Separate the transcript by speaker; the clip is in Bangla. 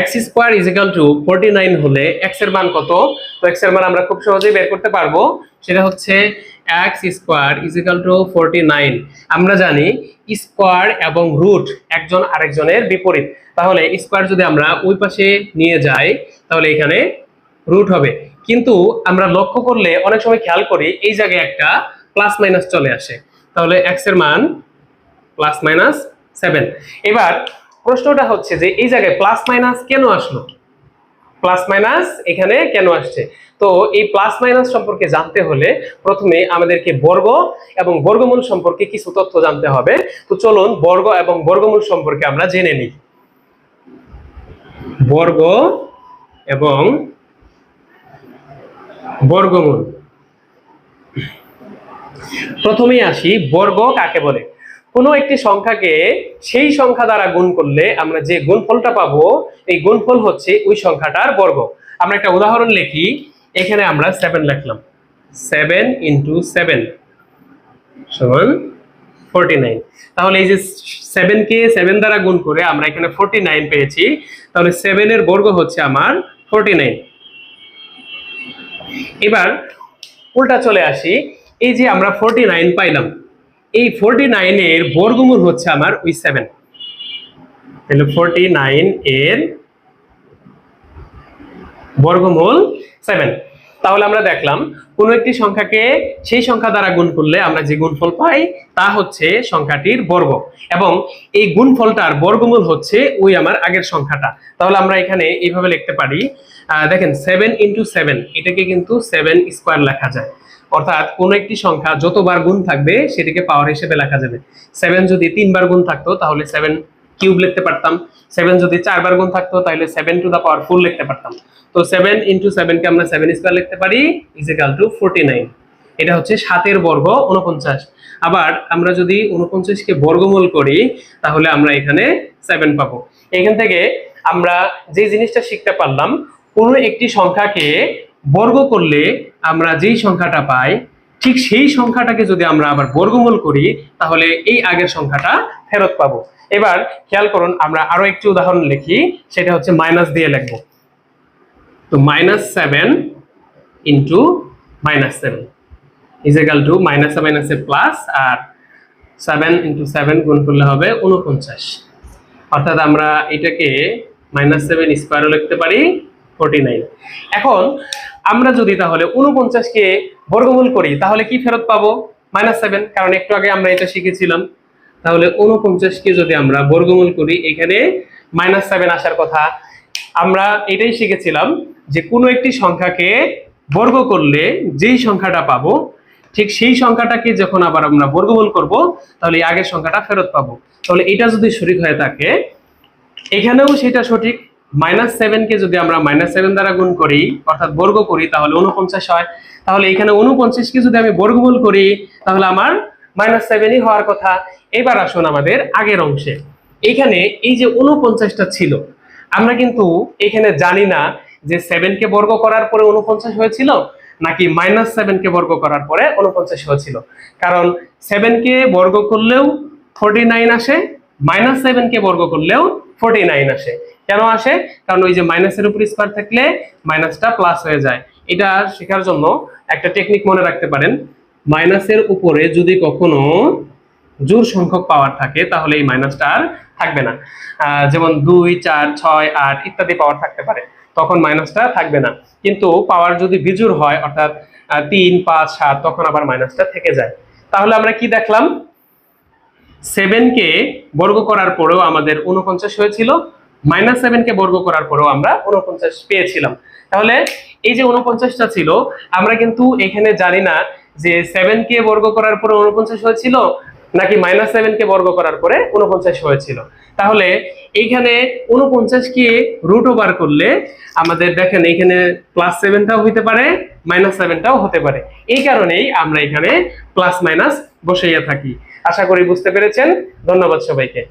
Speaker 1: X square equal to forty nine হলে এক্সের মান কত? তো এক্সের মান আমরা খুব সহজেই বের করতে পারব। সেটা হচ্ছে x square equal to forty nine আমরা জানি স্কোয়ার এবং রুট একজন আরেকজনের বিপরীত। তাহলে স্কোয়ার যদি আমরা ওই পাশে নিয়ে যাই, তাহলে এখানে রুট হবে। কিন্তু আমরা লক্ষ্য করলে অনেক সময় খেয়াল করি এই জায়গায় একটা প্লাস মাইনাস চলে আসে। তাহলে এক্সের মান প্লাস মাইনাস সেভেন এবার প্রশ্নটা হচ্ছে যে এই জায়গায় প্লাস মাইনাস কেন আসলো? প্লাস মাইনাস এখানে কেন আসছে? তো এই প্লাস মাইনাস সম্পর্কে জানতে হলে প্রথমে আমাদেরকে বর্গ এবং বর্গমূল সম্পর্কে কিছু তথ্য জানতে হবে। তো চলুন বর্গ এবং বর্গমূল সম্পর্কে আমরা জেনে নিই। বর্গ এবং বর্গমূল। প্রথমেই আসি, বর্গ কাকে বলে? কোনো একটি সংখ্যাকে সেই সংখ্যা দ্বারা গুণ করলে আমরা যে গুণফলটা পাবো, এই গুণফল হচ্ছে ওই সংখ্যাটার বর্গ। আমরা একটা উদাহরণ লিখি, এখানে আমরা সেভেন লিখলাম। সেভেন ইন্টু সেভেন সমান ফোরটি নাইন তাহলে এই যে সেভেন কে সেভেন দ্বারা গুণ করে আমরা এখানে ফোরটি নাইন পেয়েছি, তাহলে সেভেনের বর্গ হচ্ছে আমার ফোরটি নাইন এবার উল্টা চলে আসি, এই যে আমরা ফোরটি নাইন পাইলাম এই ফোরটি নাইনের বর্গমূল হচ্ছে আমার ওই সেভেন তাহলে ফোরটি নাইন এর বর্গমূল সেভেন তাহলে আমরা দেখলাম কোনো একটি সংখ্যাকে সেই সংখ্যা দ্বারা গুণ করলে আমরা যে গুণফল পাই তা হচ্ছে সংখ্যাটির বর্গ। এবং এই গুণফলটার বর্গমূল হচ্ছে ওই আমার আগের সংখ্যাটা। তাহলে আমরা এখানে এইভাবে লিখতে পারি দেখেন সেভেন ইন্টু সেভেন এটাকে কিন্তু সেভেন স্কোয়ার লেখা যায়। অর্থাৎ কোনো একটি সংখ্যা যতবার গুণ থাকবে সেটিকে পাওয়ার হিসেবে লেখা যাবে। সেভেন যদি তিনবার গুণ থাকতো তাহলে সেভেন কিউব লিখতে পারতাম। সেভেন যদি চারবার গুণ থাকতো, তাহলে seven to the power four লিখতে পারতাম। তো সেভেন ইন্টু সেভেনকে আমরা সেভেন স্কোয়ার লিখতে পারি ইজিক্যাল টু ফোরটি নাইন এটা হচ্ছে সাতের বর্গ উনপঞ্চাশ আবার আমরা যদি উনপঞ্চাশকে বর্গমূল করি, তাহলে আমরা এখানে সেভেন পাবো। এখান থেকে আমরা যে জিনিসটা শিখতে পারলাম, কোনো একটি সংখ্যাকে বর্গ করলে আমরা যেই সংখ্যাটা পাই ঠিক সেই সংখ্যাটাকে যদি আমরা আবার বর্গমূল করি, তাহলে এই আগের সংখ্যাটা ফেরত পাবো। এবার খেয়াল করুন, আমরা আরও একটি উদাহরণ লিখি, সেটা হচ্ছে মাইনাস দিয়ে লিখব। তো minus seven into minus seven is equal to মাইনাসে মাইনাসে প্লাস আর সেভেন ইন্টু সেভেন গুণ করলে হবে উনপঞ্চাশ অর্থাৎ আমরা এটাকে মাইনাস সেভেন স্কোয়ারও লিখতে পারি ফোরটি নাইন এখন আমরা যদি তাহলে উনপঞ্চাশকে বর্গমূল করি, তাহলে কি ফেরত পাবো? মাইনাস সেভেন কারণ একটু আগে আমরা এটা শিখেছিলাম। তাহলে উনপঞ্চাশকে যদি আমরা বর্গমূল করি, এখানে মাইনাস সেভেন আসার কথা। আমরা এটাই শিখেছিলাম যে কোনো একটি সংখ্যাকে বর্গ করলে যেই সংখ্যাটা পাবো, ঠিক সেই সংখ্যাটাকে যখন আবার আমরা বর্গমূল করব, তাহলে আগের সংখ্যাটা ফেরত পাবো। তাহলে এটা যদি সঠিক হয়ে থাকে, এখানেও সেটা সঠিক মাইনাস সেভেনকে যদি আমরা মাইনাস সেভেন দ্বারা গুণ করি, অর্থাৎ বর্গ করি, তাহলে উনপঞ্চাশ হয়। তাহলে এখানে উনপঞ্চাশকে যদি আমি বর্গমূল করি, তাহলে আমার মাইনাস সেভেনই হওয়ার কথা। এবার আসুন আমাদের আগের অংশে। এখানে এই যে উনপঞ্চাশটা ছিল, আমরা কিন্তু এখানে জানি না যে সেভেনকে বর্গ করার পরে উনপঞ্চাশ হয়েছিল, নাকি মাইনাস সেভেনকে বর্গ করার পরে উনপঞ্চাশ হয়েছিল। কারণ সেভেনকে বর্গ করলেও ফোরটি নাইন আসে, মাইনাস সেভেনকে বর্গ করলেও ফোরটি নাইন আসে। কেন আসে? কারণ ওই যে মাইনাসের উপর স্কোয়ার থাকলে মাইনাসটা প্লাস হয়ে যায়। এটা শেখার জন্য একটা টেকনিক মনে রাখতে পারেন। মাইনাসের উপরে যদি কখনো জোর সংখ্যক পাওয়ার থাকে, তাহলে এই মাইনাসটা আর থাকবে না। যেমন দুই, চার, ছয়, আট ইত্যাদি পাওয়ার থাকতে পারে। তখন মাইনাসটা থাকবে না। কিন্তু পাওয়ার যদি বিজুর হয়, অর্থাৎ তিন, পাঁচ, সাত, তখন আবার মাইনাসটা থেকে যায়। তাহলে আমরা কি দেখলাম? সেভেনকে বর্গ করার পরেও আমাদের উনপঞ্চাশ হয়েছিল। মাইনাস সেভেনকে বর্গ করার পরেও আমরা উনপঞ্চাশ পেয়েছিলাম। তাহলে এই যে উনপঞ্চাশটা ছিল, আমরা কিন্তু এখানে জানি না যে সেভেন কে বর্গ করার পরে উনপঞ্চাশ হয়েছিল নাকি মাইনাস সেভেন কে বর্গ করার পরে উনপঞ্চাশ হয়েছিল। তাহলে এইখানে উনপঞ্চাশ কে রুট ওভার করলে আমাদের দেখেন এখানে প্লাস সেভেনটাও হতে পারে মাইনাস সেভেনটাও হতে পারে। এই কারণেই আমরা এখানে প্লাস মাইনাস বসাইয়া থাকি। আশা করি বুঝতে পেরেছেন। ধন্যবাদ সবাইকে।